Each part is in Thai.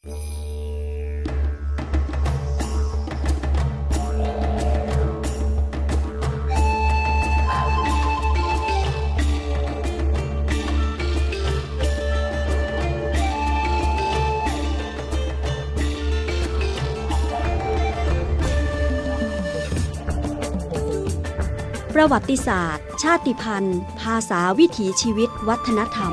ประวัติศาสตร์ ชาติพันธุ์ ภาษาวิถีชีวิต วัฒนธรรม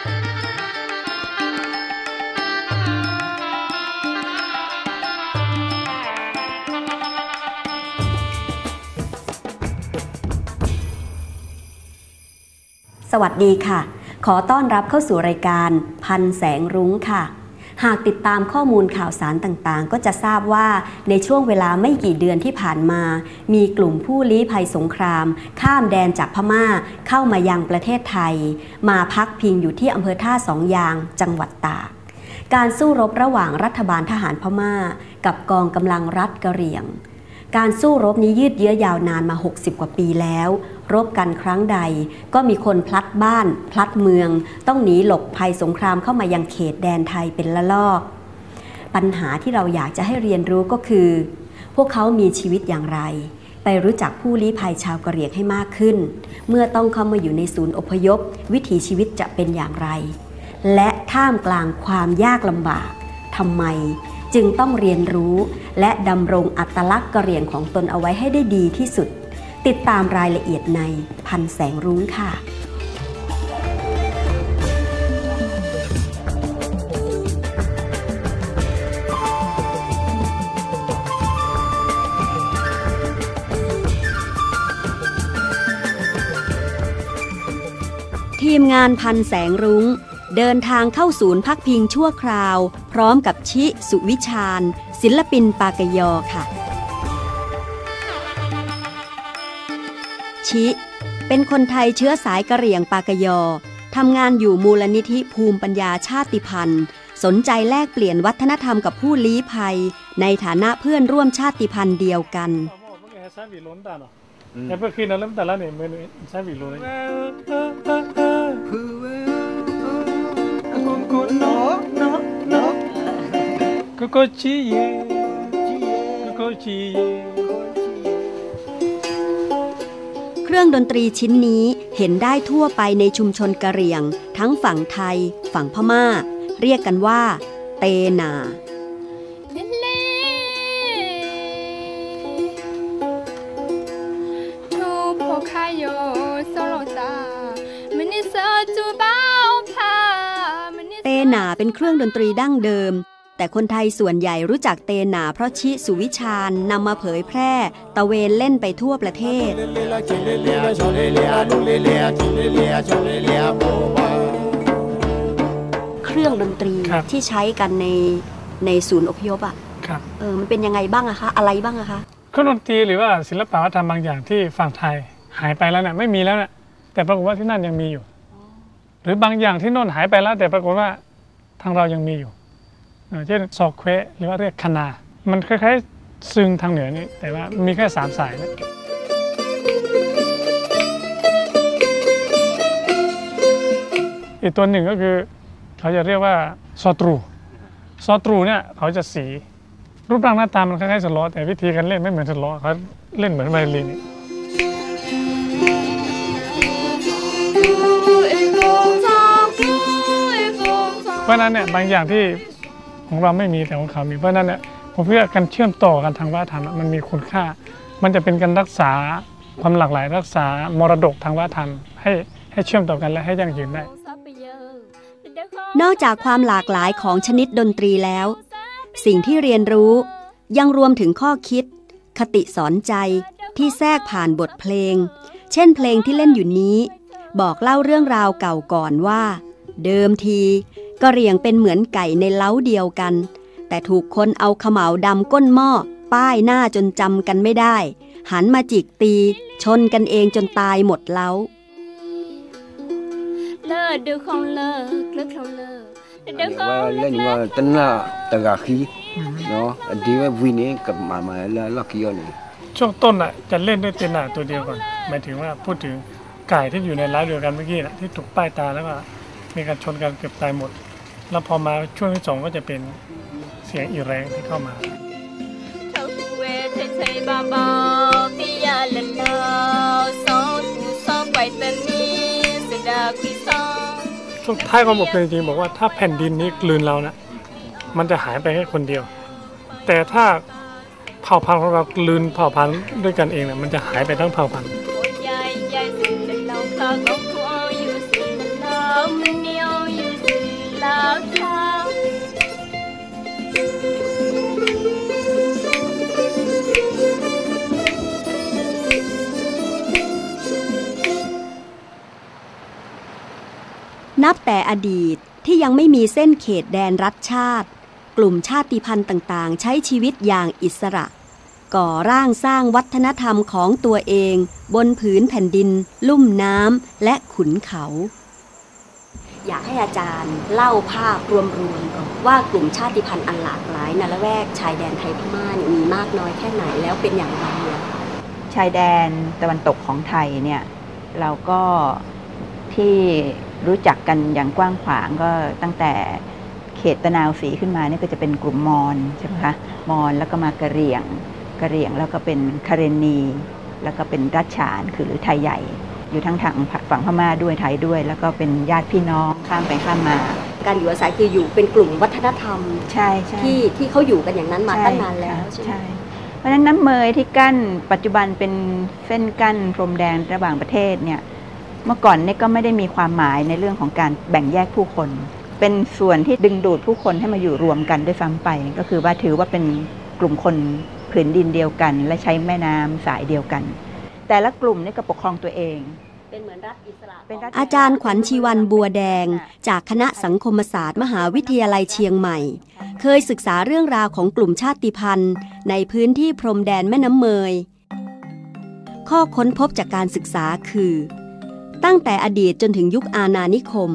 สวัสดีค่ะ ขอต้อนรับเข้าสู่รายการพันแสงรุ้งค่ะ หากติดตามข้อมูลข่าวสารต่างๆ ก็จะทราบว่าในช่วงเวลาไม่กี่เดือนที่ผ่านมา มีกลุ่มผู้ลี้ภัยสงคราม ข้ามแดนจากพม่าเข้ามายังประเทศไทย มาพักพิงอยู่ที่อำเภอท่าสองยาง จังหวัดตาก การสู้รบระหว่างรัฐบาลทหารพม่า กับกองกำลังรัฐกะเหรี่ยงการสู้รบนี้ยืดเยื้อยาวนานมา 60 กว่าปีแล้ว รบกันครั้งใด ก็มีคนพลัดบ้าน พลัดเมือง ต้องหนีหลบภัยสงครามเข้ามายังเขตแดนไทยเป็นละลอก ปัญหาที่เราอยากจะให้เรียนรู้ก็คือ พวกเขามีชีวิตอย่างไร ไปรู้จักผู้ลี้ภัยชาวกะเหรี่ยงให้มากขึ้น เมื่อต้องเข้ามาอยู่ในศูนย์อพยพ วิถีชีวิตจะเป็นอย่างไร และท่ามกลางความยากลำบากทำไมจึงต้องเรียนรู้และดำรงอัตลักษณ์กะเหรี่ยงของตนเอาไว้ให้ได้ดีที่สุด ติดตามรายละเอียดในพันแสงรุ้งค่ะทีมงานพันแสงรุง้ง เดินทางเข้าศูนย์พักพิงชั่วคราว พร้อมกับชิสุวิชาญ ศิลปินปากยอค่ะ ชิ เป็นคนไทยเชื้อสายกะเหรี่ยงปากยอทำงานอยู่มูลนิธิภูมิปัญญาชาติพันธุ์ สนใจแลกเปลี่ยนวัฒนธรรมกับผู้ลี้ภัย ในฐานะเพื่อนร่วมชาติพันธุ์เดียวกัน Jag får skillnaden med alla ni, men sen vill hon เครื่องดนตรีชิ้นนี้เห็นได้ทั่วไปในชุมชนกะเหรี่ยง ทั้งฝั่งไทย ฝั่งพม่า เรียกกันว่า เตนาเตนาเป็นเครื่องดนตรีดั้งเดิม แต่คนไทยส่วนใหญ่รู้จักเตนาเพราะชิสุวิชาญนำมาเผยแพร่ ตะเวนเล่นไปทั่วประเทศ เครื่องดนตรีครับที่ใช้กันในในศูนย์อพยพอะครับ เออมันเป็นยังไงบ้างอะคะ อะไรบ้างอะคะ เครื่องดนตรีหรือว่าศิลปวัฒนธรรมบางอย่างที่ฝั่งไทยหายไปแล้วเนี่ยไม่มีแล้วเนี่ยแต่ปรากฏว่าที่นั่นยังมีอยู่ หรือบางอย่างที่โน่นหายไปแล้ว แต่ปรากฏว่าทางเรายังมีอยู่ เช่นซอกเควหรือว่าเรียกคนามันคล้ายๆซึงทางเหนือนี่แต่ว่ามีแค่สามสายนะอีกตัวหนึ่งก็คือเขาจะเรียกว่าซอตรูซอตรูเนี่ยเขาจะสี รูปร่างหน้าตามันคล้ายๆสล้อแต่วิธีการเล่นไม่เหมือนสล้อเขาเล่นเหมือนไวโอลินนี่เพราะฉะนั้นเนี่ยบางอย่างที่ ของเราไม่มีแต่ของเขามีเพราะนั้นเนี่ยผมเพื่อการเชื่อมต่อกันทางวัฒนธรรมมันมีคุณค่า มันจะเป็นการรักษาความหลากหลาย รักษามรดกทางวัฒนธรรมให้ให้เชื่อมต่อกันและให้ยั่งยืนได้ นอกจากความหลากหลายของชนิดดนตรีแล้ว สิ่งที่เรียนรู้ยังรวมถึงข้อคิด คติสอนใจที่แทรกผ่านบทเพลง เช่นเพลงที่เล่นอยู่นี้ บอกเล่าเรื่องราวเก่าก่อนว่า เดิมที กะเรียงเป็นเหมือนไก่ในเล้าเดียวกัน แต่ถูกคนเอาขมเหลาดำก้นหม้อป้ายหน้าจนจำกันไม่ได้ หันมาจิกตี ชนกันเองจนตายหมดแล้ว lơ được không lơ lơ không lơ đưa không ว่า lơ เล่นว่าตั้งหน้าตะกาคีเนาะดีว่าวินี้กับมามาแล้วลักกี้นี่ช่วงต้นอะจะเล่นด้วยเตนหนาตัวเดียวก่อนหมายถึงว่าพูดถึงไก่ที่อยู่ในร้านเดียวกันเมื่อกี้นะที่ถูกป้ายตาแล้วก็มีการชนกันเกือบตายหมด แล้วพอมาช่วงที่สองก็จะเป็นเสียงอีแรงที่เข้ามา thâu quê thầy thầy bà bao tia lần nào sao tu sao quay tên mi sự đa quý sao ช่วงท้ายของบทเพลงจริงบอกว่าถ้าแผ่นดินนี้กลืนเรานะมันจะหายไปแค่คนเดียว แต่ถ้าเผ่าพันธุ์ของเรากลืนเผ่าพันธุ์ด้วยกันเองนะมันจะหายไปทั้งเผ่าพันธุ์ นับแต่อดีตที่ยังไม่มีเส้นเขตแดนรัฐชาติ กลุ่มชาติพันธุ์ต่างๆ ใช้ชีวิตอย่างอิสระ ก่อร่างสร้างวัฒนธรรมของตัวเอง บนผืนแผ่นดิน ลุ่มน้ำและขุนเขา อยากให้อาจารย์เล่าภาพรวมๆก่อนว่ากลุ่มชาติพันธุ์อันหลากหลายในละแวกชายแดนไทยพม่าเนี่ยมีมากน้อยแค่ไหนแล้วเป็นอย่างไรชายแดนตะวันตกของไทยเนี่ยเราก็ที่ รู้จักกันอย่างกว้างขวางก็ตั้งแต่เขตตะนาวสีขึ้นมาเนี่ยก็จะเป็นกลุ่มมอญใช่ไหมคะมอญแล้วก็มากะเหรี่ยงกะเหรี่ยงแล้วก็เป็นคาเรนี แล้วก็เป็นรัชฉานคือหรือไทยใหญ่ อยู่ทั้งทางฝั่งพม่าด้วยไทยด้วย แล้วก็เป็นญาติพี่น้องข้ามไปข้ามมา การอยู่อาศัยคืออยู่เป็นกลุ่มวัฒนธรรมใช่ใช่ที่ที่เขาอยู่กันอย่างนั้นมาตั้งนานแล้วใช่ไหมใช่เพราะฉะนั้นน้ำเมยที่กั้นปัจจุบันเป็นเส้นกั้นพรมแดนระหว่างประเทศเนี่ย เมื่อก่อนเนี่ยก็ไม่ได้มีความหมายในเรื่องของการแบ่งแยกผู้คน เป็นส่วนที่ดึงดูดผู้คนให้มาอยู่รวมกันด้วยซ้ำไป ก็คือว่าถือว่าเป็นกลุ่มคนผืนดินเดียวกัน และใช้แม่น้ำสายเดียวกัน แต่ละกลุ่มเนี่ยก็ปกครองตัวเองเป็นเหมือนรัฐอิสระเป็นรัฐอาจารย์ขวัญชีวันบัวแดง จากคณะสังคมศาสตร์ มหาวิทยาลัยเชียงใหม่ เคยศึกษาเรื่องราวของกลุ่มชาติพันธุ์ ในพื้นที่พรมแดนแม่น้ำเมย ข้อค้นพบจากการศึกษาคือ ตั้งแต่อดีตจนถึงยุคอาณานิคม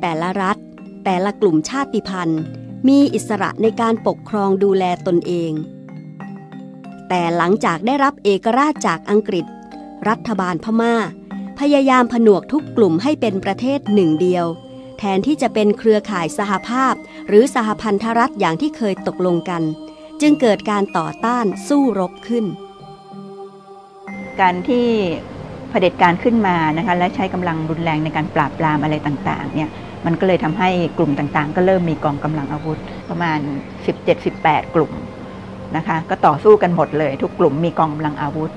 แต่ละรัฐ แต่ละกลุ่มชาติพันธุ์ มีอิสระในการปกครองดูแลตนเอง แต่หลังจากได้รับเอกราชจากอังกฤษ รัฐบาลพม่า พยายามผนวกทุกกลุ่มให้เป็นประเทศหนึ่งเดียว แทนที่จะเป็นเครือข่ายสหภาพ หรือสหพันธรัฐอย่างที่เคยตกลงกัน จึงเกิดการต่อต้านสู้รบขึ้น การที่ ผด็จการขึ้นมานะคะและใช้กำลังรุนแรงในการปราบปรามอะไรต่างๆเนี่ยมันก็เลยทำให้กลุ่มต่างๆ ก็เริ่มมีกองกำลังอาวุธประมาณ 17-18 กลุ่มนะคะก็ต่อสู้กันหมดเลย ทุกกลุ่มมีกองกำลังอาวุธ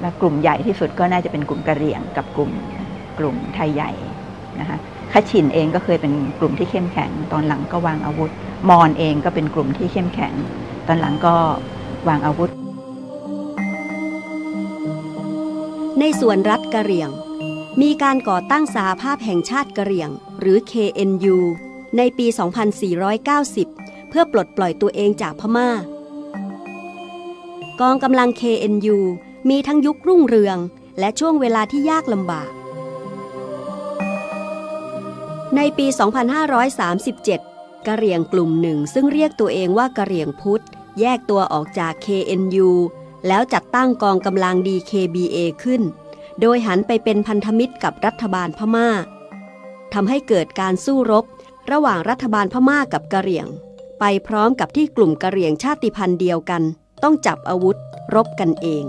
และกลุ่มใหญ่ที่สุดก็น่าจะเป็นกลุ่มกะเหรี่ยงกับกลุ่มกลุ่มไทยใหญ่นะคะคชินเองก็เคยเป็นกลุ่มที่เข้มแข็ง ตอนหลังก็วางอาวุธ มอญเองก็เป็นกลุ่มที่เข้มแข็ง ตอนหลังก็วางอาวุธ ในส่วนรัฐกะเหรี่ยง มีการก่อตั้งสหภาพแห่งชาติกะเหรี่ยง หรือ KNU ในปี 2490 เพื่อปลดปล่อยตัวเองจากพม่า กองกำลัง KNU มีทั้งยุครุ่งเรือง และช่วงเวลาที่ยากลำบาก ในปี 2537 กะเหรี่ยงกลุ่มหนึ่งซึ่งเรียกตัวเองว่ากะเหรี่ยงพุทธ แยกตัวออกจาก KNU แล้วจัดตั้งกองกำลัง DKBA ขึ้น โดยหันไปเป็นพันธมิตรกับรัฐบาลพม่าทำให้เกิดการสู้รบ ระหว่างรัฐบาลพม่ากับกะเหรี่ยง ไปพร้อมกับที่กลุ่มกะเหรี่ยงชาติพันธุ์เดียวกัน ต้องจับอาวุธ รบกันเอง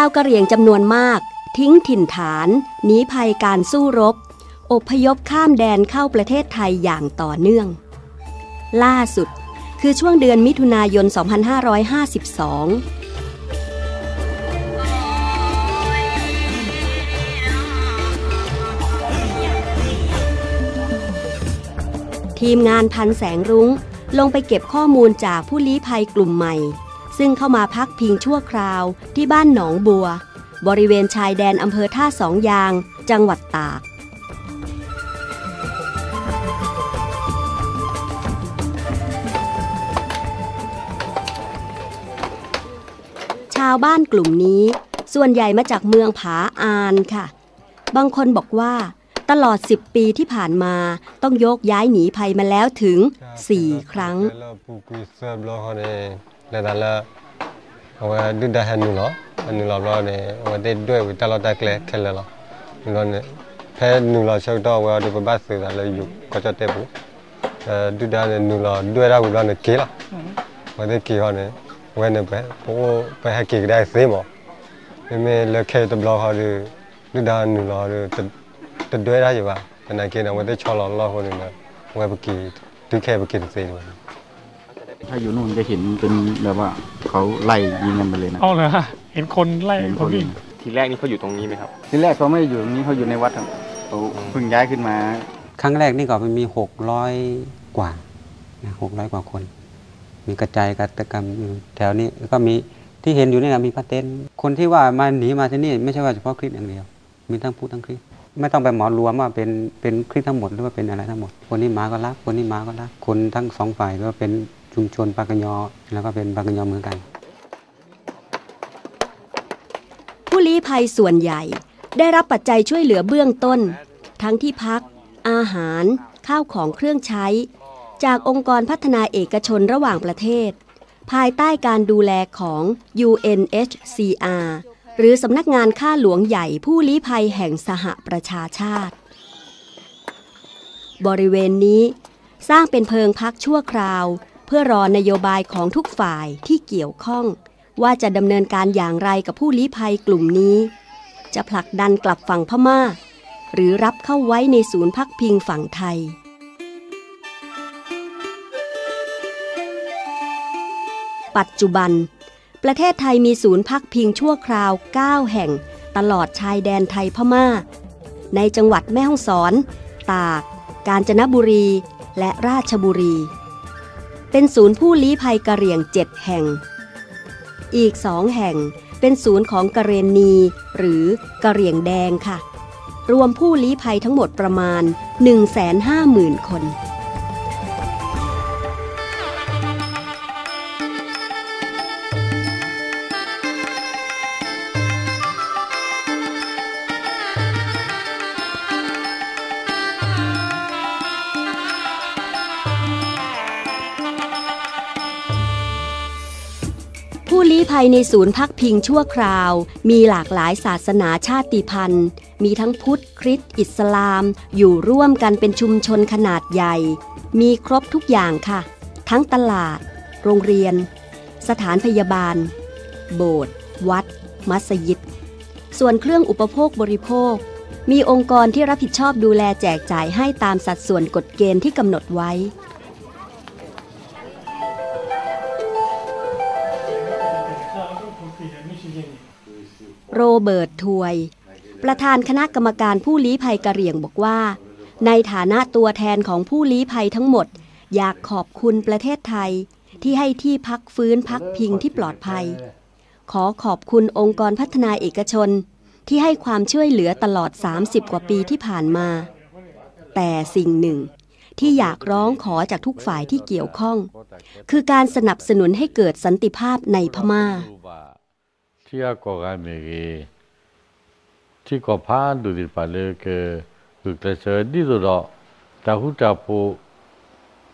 าวกะเหรี่ยงจำนวนมาก ทิ้งถิ่นฐานหนีภัยการสู้รบ อบพยพข้ามแดนเข้าประเทศไทยอย่างต่อเนื่อง ล่าสุดคือช่วงเดือนมิถุนายน 2552ทีมงานพันแสงรุง้งลงไปเก็บข้อมูลจากผู้ลี้ภัยกลุ่มใหม่ ซึ่งเข้ามาพักพิงชั่วคราวที่บ้านหนองบัว บริเวณชายแดนอำเภอท่าสองยาง จังหวัดตาก ชาวบ้านกลุ่มนี้ ส่วนใหญ่มาจากเมืองผาอานค่ะ บางคนบอกว่า ตลอด 10 ปีที่ผ่านมาต้องโยกย้ายหนีภัยมาแล้วถึง 4 ครั้ง လေတလာဝဲဒုဒဟနုလောအနုလောလောနေဝဲတဲ့တွေ့ဝတလာတက်လဲခဲလဲလောနုလောနေဖဲနုလောချက်တော့ဝဲဒုပပတ်စေတာလဲယူကကြတဲ့ဘူးအဲဒုဒဟနုလောတွေ့တာဘူးလောနေကေလောဝဲတဲ့ကေဟောနေဝဲနေပဲဘိုးဘဲဟက်ကေကဒဲစေမောမေမေလက်ခဲတဘလောဟာဒုဒဟနုလောတတွေ့ရရပါတနကေနဝဲတဲ့ချောလောလောဟောနေဝဲပကီဒုခဲပကီစေနေ ถ้าอยู่นู่นจะเห็นเป็นแบบว่าเขาไล่ยิงกันไปเลยนะเอาเลยฮะเห็นคนไล่เห็นคนวิ่งทีแรกนี่เขาอยู่ตรงนี้ไหมครับ ทีแรกเขาไม่ได้อยู่ตรงนี้เขาอยู่ในวัดครับเขาเพิ่งย้ายขึ้นมา ครั้งแรกนี่ก็มันมีหกร้อยกว่าหกร้อยกว่าคน มีกระจายกตกรรมอยู่แถวนี้ก็มีที่เห็นอยู่นี่นะมีพระเต้นคนที่ว่ามาหนีมาที่นี่ไม่ใช่ว่าเฉพาะคริสต์อย่างเดียว มีทั้งพุทธทั้งคริสต์ไม่ต้องไปหมอรวมว่าเป็นเป็นคริสต์ทั้งหมดหรือว่าเป็นอะไรทั้งหมด คนนี้มาก็รัก คนนี้มาก็รัก คนทั้งสองฝ่ายก็เป็น ชุมชนปากกยอ แล้วก็เป็นปากกยอเหมือนกัน ผู้ลี้ภัยส่วนใหญ่ได้รับปัจจัยช่วยเหลือเบื้องต้น ทั้งที่พัก อาหาร ข้าวของเครื่องใช้ จากองค์กรพัฒนาเอกชนระหว่างประเทศ ภายใต้การดูแลของ UNHCR หรือสำนักงานข้าหลวงใหญ่ผู้ลี้ภัยแห่งสหประชาชาติ บริเวณนี้สร้างเป็นเพิงพักชั่วคราว เพื่อรอนโยบายของทุกฝ่ายที่เกี่ยวข้อง ว่าจะดำเนินการอย่างไรกับผู้ลี้ภัยกลุ่มนี้ จะผลักดันกลับฝั่งพม่า หรือรับเข้าไว้ในศูนย์พักพิงฝั่งไทยปัจจุบัน ประเทศไทยมีศูนย์พักพิงชั่วคราว 9 แห่ง ตลอดชายแดนไทยพม่า ในจังหวัดแม่ฮ่องสอน ตาก กาญจนบุรี และราชบุรี เป็นศูนย์ผู้ลี้ภัยกะเหรี่ยงเจ็ดแห่ง อีกสองแห่งเป็นศูนย์ของกะเรนนี หรือกะเหรี่ยงแดงค่ะ รวมผู้ลี้ภัยทั้งหมดประมาณ 150,000 คน ในศูนย์พักพิงชั่วคราว มีหลากหลายศาสนาชาติพันธุ์ มีทั้งพุทธ คริสต์ อิสลาม อยู่ร่วมกันเป็นชุมชนขนาดใหญ่ มีครบทุกอย่างค่ะ ทั้งตลาด โรงเรียน สถานพยาบาล โบสถ์ วัด มัสยิด ส่วนเครื่องอุปโภคบริโภค มีองค์กรที่รับผิดชอบดูแลแจกจ่ายให้ตามสัดส่วนกฎเกณฑ์ที่กำหนดไว้ โรเบิร์ตทวย ประธานคณะกรรมการผู้ลี้ภัยกะเหรี่ยงบอกว่า ในฐานะตัวแทนของผู้ลี้ภัยทั้งหมด อยากขอบคุณประเทศไทย ที่ให้ที่พักฟื้นพักพิงที่ปลอดภัย ขอขอบคุณองค์กรพัฒนาเอกชน ที่ให้ความช่วยเหลือตลอด 30 กว่าปีที่ผ่านมา แต่สิ่งหนึ่งที่อยากร้องขอจากทุกฝ่ายที่เกี่ยวข้อง คือการสนับสนุนให้เกิดสันติภาพในพม่าที่อา 티아코가메기 티코파 두딜팔레 그 그래서 디도로 다후타포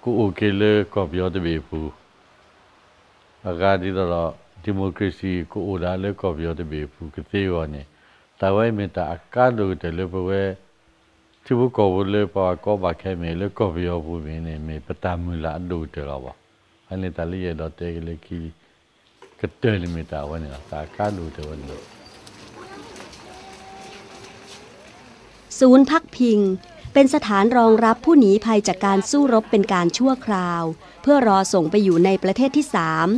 구오케레 코비오데베푸 아가디도로 디모크레시 구오라레 코비오데베푸 그테요네 다와이메타 아카도텔레포웨 티부코볼레 파코바케메레 코비오푸미네메 파타물라 도텔라바 아니 달리에도 테글레키 كتالي ميتا واني تا كالو تا واني ศูนย์พักพิง เป็นสถานรองรับผู้หนีภัยจากการสู้รบเป็นการชั่วคราว เพื่อรอส่งไปอยู่ในประเทศที่สาม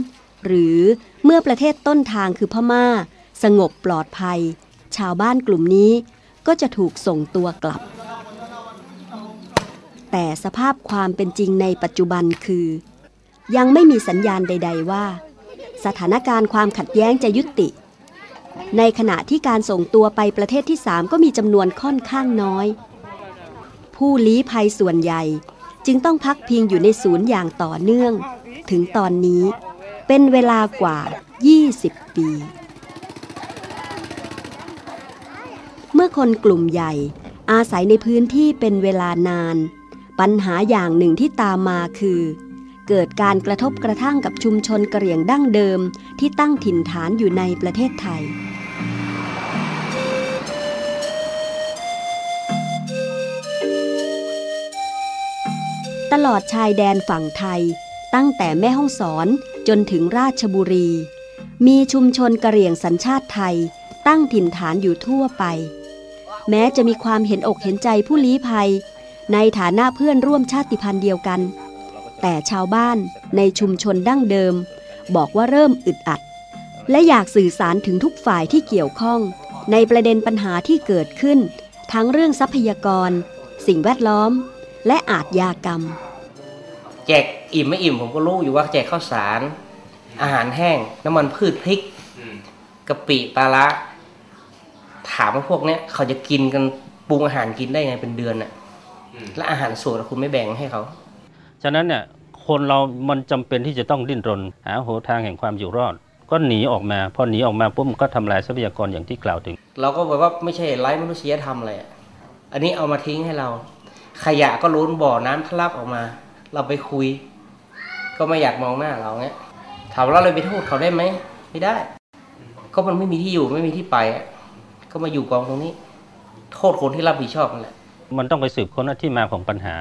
หรือเมื่อประเทศต้นทางคือพมา่า สงบปลอดภัย ชาวบ้านกลุ่มนี้ก็จะถูกส่งตัวกลับ แต่สภาพความเป็นจริงในปัจจุบันคือ ยังไม่มีสัญญาณใด ๆ ว่า สถานการณ์ความขัดแย้งจะยุติ ในขณะที่การส่งตัวไปประเทศที่3ก็มีจำนวนค่อนข้างน้อย ผู้ลี้ภัยส่วนใหญ่จึงต้องพักพิงอยู่ในศูนย์อย่างต่อเนื่อง ถึงตอนนี้เป็นเวลากว่า 20 ปี เมื่อคนกลุ่มใหญ่อาศัยในพื้นที่เป็นเวลานาน ปัญหาอย่างหนึ่งที่ตามมาคือ เกิดการกระทบกระทั่งกับชุมชนกะเหรี่ยงดั้งเดิมที่ตั้งถิ่นฐานอยู่ในประเทศไทย ตลอดชายแดนฝั่งไทย ตั้งแต่แม่ห้องสอนจนถึงราชบุรี มีชุมชนกะเหรี่ยงสัญชาติไทย ตั้งถิ่นฐานอยู่ทั่วไป แม้จะมีความเห็นอกเห็นใจผู้ลี้ภัย ในฐานะเพื่อนร่วมชาติพันธุ์เดียวกัน แต่ชาวบ้านในชุมชนดั้งเดิม บอกว่าเริ่มอึดอัด และอยากสื่อสารถึงทุกฝ่ายที่เกี่ยวข้อง ในประเด็นปัญหาที่เกิดขึ้น ทั้งเรื่องทรัพยากร สิ่งแวดล้อม และอาทยากรรม แจกอิ่มไม่อิ่มผมก็รู้อยู่ว่าแจกข้าวสาร อาหารแห้ง น้ำมันพืชพริกกะปิปลาละถามว่าพวกเนี้ยเขาจะกินกันปรุงอาหารกินได้ไงเป็นเดือนน่ะและอาหารสดอะคุณไม่แบ่งให้เขา ฉะนั้นเนี่ยคนเรามันจำเป็นที่จะต้องดิ้นรน หาโหนทางแห่งความอยู่รอด ก็หนีออกมา พอหนีออกมาปุ๊บมันก็ทำลายทรัพยากรอย่างที่กล่าวถึง เราก็แบบว่าไม่ใช่ไร้มนุษยธรรมเลยอะอันนี้เอามาทิ้งให้เรา ขยะก็ล้นบ่อน้ำทะลักออกมา เราไปคุย ก็ไม่อยากมองหน้าเราเงี้ยถามว่าเราไปโทษเขาได้ไหมไม่ได้ ก็มันไม่มีที่อยู่ไม่มีที่ไปอะก็มาอยู่กองตรงนี้ โทษคนที่รับผิดชอบนั่นแหละมันต้องไปสืบค้นที่มาของปัญหา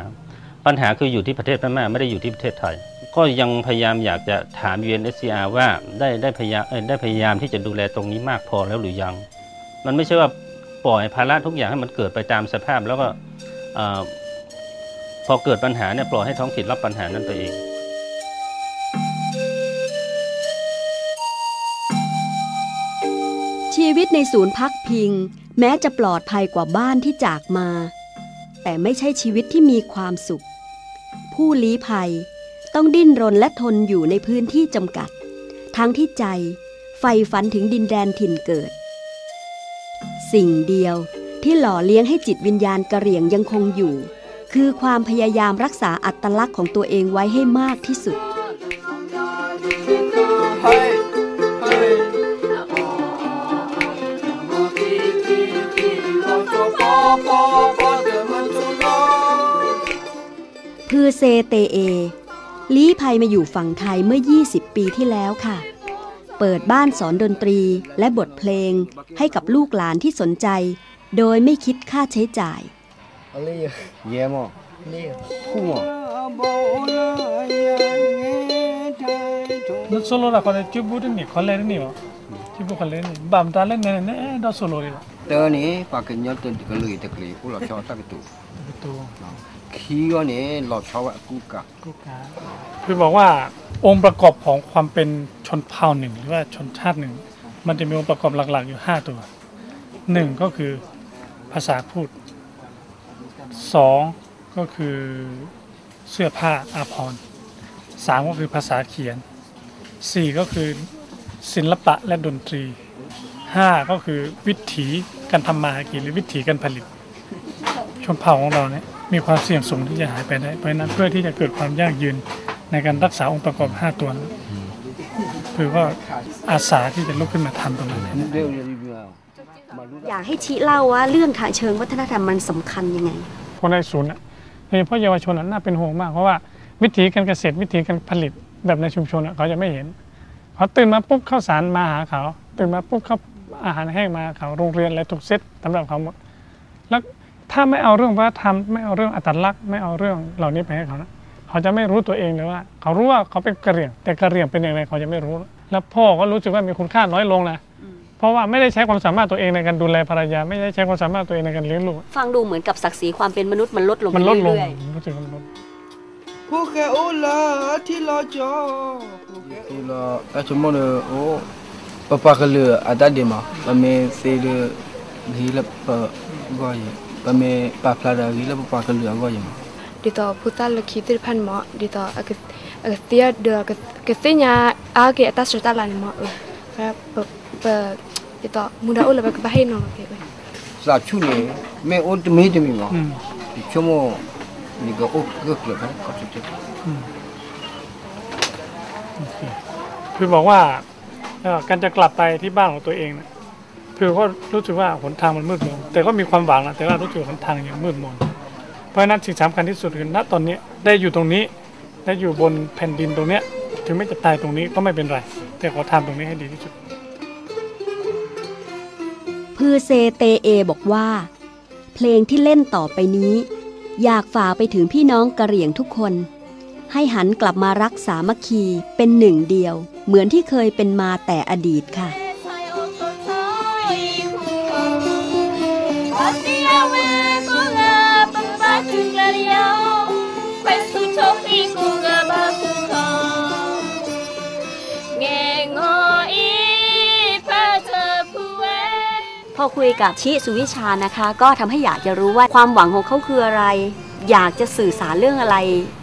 ปัญหาคืออยู่ที่ประเทศพม่าไม่ได้อยู่ที่ประเทศไทย ก็ยังพยายามอยากจะถาม UNSCR ว่าได้ได้พยายามได้พยายามที่จะดูแลตรงนี้มากพอแล้วหรือยัง มันไม่ใช่ว่าปล่อยภาระทุกอย่างให้มันเกิดไปตามสภาพ แล้วก็พอเกิดปัญหาเนี่ยปล่อยให้ท้องถิ่นรับปัญหานั้นไปเองชีวิตในศูนย์พักพิง แม้จะปลอดภัยกว่าบ้านที่จากมา แต่ไม่ใช่ชีวิตที่มีความสุข ผู้ลี้ภัย ต้องดิ้นรนและทนอยู่ในพื้นที่จำกัด ทั้งที่ใจใฝ่ฝันถึงดินแดนถิ่นเกิด สิ่งเดียวที่หล่อเลี้ยงให้จิตวิญญาณกระเหรี่ยงยังคงอยู่ คือความพยายามรักษาอัตลักษณ์ของตัวเองไว้ให้มากที่สุด พือเซเตเอ ลี้ภัยมาอยู่ฝั่งไทยเมื่อ 20 ปีที่แล้วค่ะ เปิดบ้านสอนดนตรีและบทเพลงให้กับลูกหลานที่สนใจ โดยไม่คิดค่าใช้จ่ายเย่มอคู่มอ no solo la con el chubu de ni con le ni wa chubu con le ni bam ta le ne ne do solo ri เตอนี่ปากญอตกะเลยตะกลีผู้หลอชอตักตุตัวขี้ก็นี่หลอชอวะกูกะคือบอกว่าองค์ประกอบของความเป็นชนเผ่าหนึ่งหรือว่าชนชาติหนึ่ง มันจะมีองค์ประกอบหลักๆอยู่5ตัวหนึ่งก็คือภาษาพูดสองก็คือเสื้อผ้าอาภรณ์สามก็คือภาษาเขียนสี่ก็คือศิลปะและดนตรีห้าก็คือวิถีการทำมาหากินหรือวิถีการผลิต ชนเผ่าของเราเนี่ย มีความเสี่ยงสูงที่จะหายไปได้ เพราะฉะนั้นเพื่อที่จะเกิดความยั่งยืนในการรักษาองค์ประกอบ 5 ตัวนั้นคือว่าอาสาที่จะลุกขึ้นมาทำตรงนั้นให้ได้เร็วเร็วเร็วอยากให้ชี้เล่าว่าเรื่องทางเชิงวัฒนธรรมมันสำคัญยังไง คนในศูนย์น่ะโดยเฉพาะเยาวชนน่ะน่าเป็นห่วงมาก เพราะว่าวิธีการเกษตรวิธีการผลิตแบบในชุมชนน่ะเขาจะไม่เห็นเขาตื่นมาปุ๊บข้าวสารมาหาเขา ตื่นมาปุ๊บข้าวอาหารแห้งมาหาเขาโรงเรียนอะไรถูกเซตสำหรับเขาหมดแล้ว ถ้าไม่เอาเรื่องวัฒนธรรมไม่เอาเรื่องอัตลักษณ์ไม่เอาเรื่องเหล่านี้ไปให้เขานะเขาจะไม่รู้ตัวเองเลยว่า เขารู้ว่าเขาเป็นกะเหรี่ยง แต่กะเหรี่ยงเป็นยังไงเขาจะไม่รู้ แล้วพ่อก็รู้สึกว่ามีคุณค่าน้อยลงนะเพราะว่าไม่ได้ใช้ความสามารถตัวเองในการดูแลภรรยา ไม่ได้ใช้ความสามารถตัวเองในการเลี้ยงลูกฟังดูเหมือนกับศักดิ์ศรีความเป็นมนุษย์มันลดลงไปมันลดลงเรื่อยรู้สึกว่ามันลดพวกแกโอลาที่เราจอ ปเมปาพลาดาวีแล้วปากเหลือก็ยังดีต่อพุทธลักขิติพันหมอดีต่ออากาศอากาศเตียเดือกกษญาอาเกตัสตาลันหมอเออครับเปดีต่อมุดาอุลไปกับให้นองเกยสาชุเลยไม่อุตมีตมีหมอชั่วโมงนี่ก็อุกเกลือครับขอบคุณคือบอกว่าการจะกลับไปที่บ้านของตัวเองนี่ คือก็รู้สึกว่าหนทางมันมืดมนแต่ก็มีความหวังนะแต่ว่ารู้สึกว่าหนทางยังมืดมนเพราะฉะนั้นสิ่งสำคัญที่สุดคือณตอนนี้ได้อยู่ตรงนี้ได้อยู่บนแผ่นดินตรงเนี้ยถึงไม่จะตายตรงนี้ก็ไม่เป็นไร แต่ขอทำตรงนี้ให้ดีที่สุดพือเซเตเอบอกว่า เพลงที่เล่นต่อไปนี้ อยากฝากไปถึงพี่น้องกะเหรี่ยงทุกคน ให้หันกลับมารักสามัคคีเป็นหนึ่งเดียว เหมือนที่เคยเป็นมาแต่อดีตค่ะ tunglario Pesu choki kunga bakuko Nge ngo i pata puwe พอคุยกับชิสุวิชานะคะ ก็ทำให้อยากจะรู้ว่าความหวังของเขาคืออะไร อยากจะสื่อสารเรื่องอะไร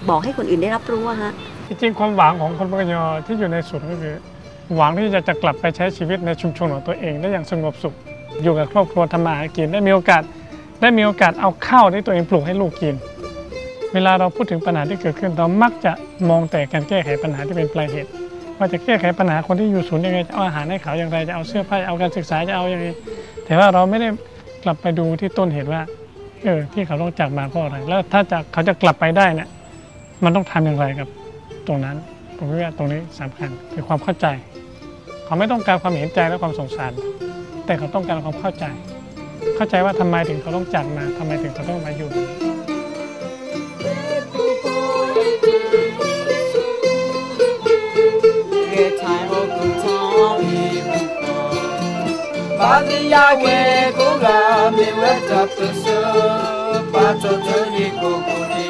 บอกให้คนอื่นได้รับรู้อะฮะ จริงๆความหวังของคนปกยอที่อยู่ในศูนย์ก็คือ หวังที่จะจะกลับไปใช้ชีวิตในชุมชนของตัวเองได้อย่างสงบสุข อยู่กับครอบครัวทำมาหากินได้มีโอกาสได้มีโอกาสเอาข้าวที่ตัวเองปลูกให้ลูกกิน เวลาเราพูดถึงปัญหาที่เกิดขึ้นเรามักจะมองแต่การแก้ไขปัญหาที่เป็นปลายเหตุว่าจะแก้ไขปัญหาคนที่อยู่ศูนย์ยังไงจะเอาอาหารให้เขาอย่างไรจะเอาเสื้อผ้าเอาการศึกษาจะเอาอย่างไรแต่ว่าเราไม่ได้กลับไปดูที่ต้นเหตุว่าเออที่เขาต้องจากมาเพราะอะไร แล้วถ้าจะเขาจะกลับไปได้เนี่ยมันต้องทำอย่างไรกับตรงนั้น ผมว่าตรงนี้สำคัญคือความเข้าใจ เขาไม่ต้องการความเห็นใจและความสงสาร แต่เขาต้องการความเข้าใจ เข้าใจว่าทำไมถึงเขาต้องจากมาทำไมถึงเขาต้องมาอยู่ Maria we go la mi we tap so pa to to ni ko ko ni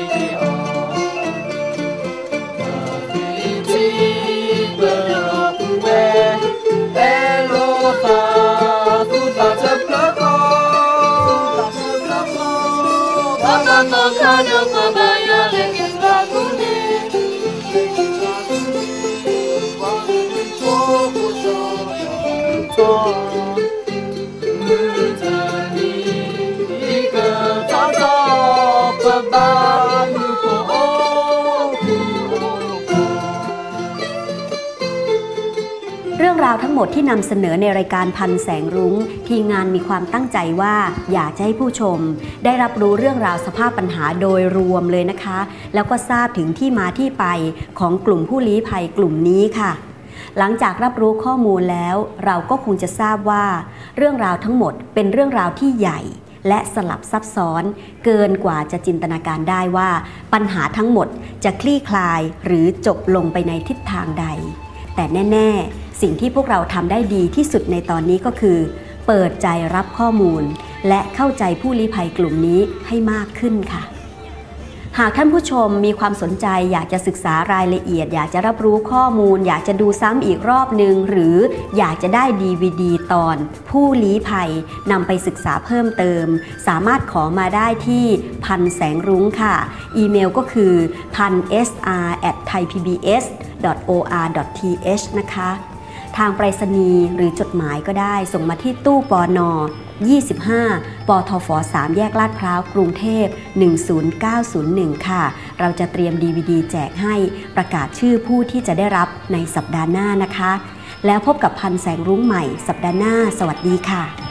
ทั้งหมดที่นำเสนอในรายการพันแสงรุง้ง ทีมงานมีความตั้งใจว่าอยากจะให้ผู้ชม ได้รับรู้เรื่องราวสภาพปัญหาโดยรวมเลยนะคะ แล้วก็ทราบถึงที่มาที่ไปของกลุ่มผู้ลี้ภัยกลุ่มนี้ค่ะหลังจากรับรู้ข้อมูลแล้ว เราก็คงจะทราบว่า เรื่องราวทั้งหมดเป็นเรื่องราวที่ใหญ่ และสลับซับซ้อน เกินกว่าจะจินตนาการได้ว่า ปัญหาทั้งหมดจะคลี่คลายหรือจบลงไปในทิศทางใด แต่แน่ ๆ สิ่งที่พวกเราทำได้ดีที่สุดในตอนนี้ก็คือ เปิดใจรับข้อมูล และเข้าใจผู้ลี้ภัยกลุ่มนี้ให้มากขึ้นค่ะ หากท่านผู้ชมมีความสนใจอยากจะศึกษารายละเอียด อยากจะรับรู้ข้อมูล อยากจะดูซ้ำอีกรอบหนึ่งหรืออยากจะได้ DVD ตอน ผู้ลี้ภัยนำไปศึกษาเพิ่มเติม สามารถขอมาได้ที่พันแสงรุ้งค่ะ อีเมลก็คือพัน sr at thaipbs or th นะคะ ทางไปรษณีย์หรือจดหมายก็ได้ ส่งมาที่ตู้ปอนอ25 ปทฟ 3 แยกลาดพร้าว กรุงเทพ 10901 ค่ะ เราจะเตรียม DVD แจกให้ประกาศชื่อผู้ที่จะได้รับในสัปดาห์หน้านะคะ แล้วพบกับพันแสงรุ้งใหม่สัปดาห์หน้า สวัสดีค่ะ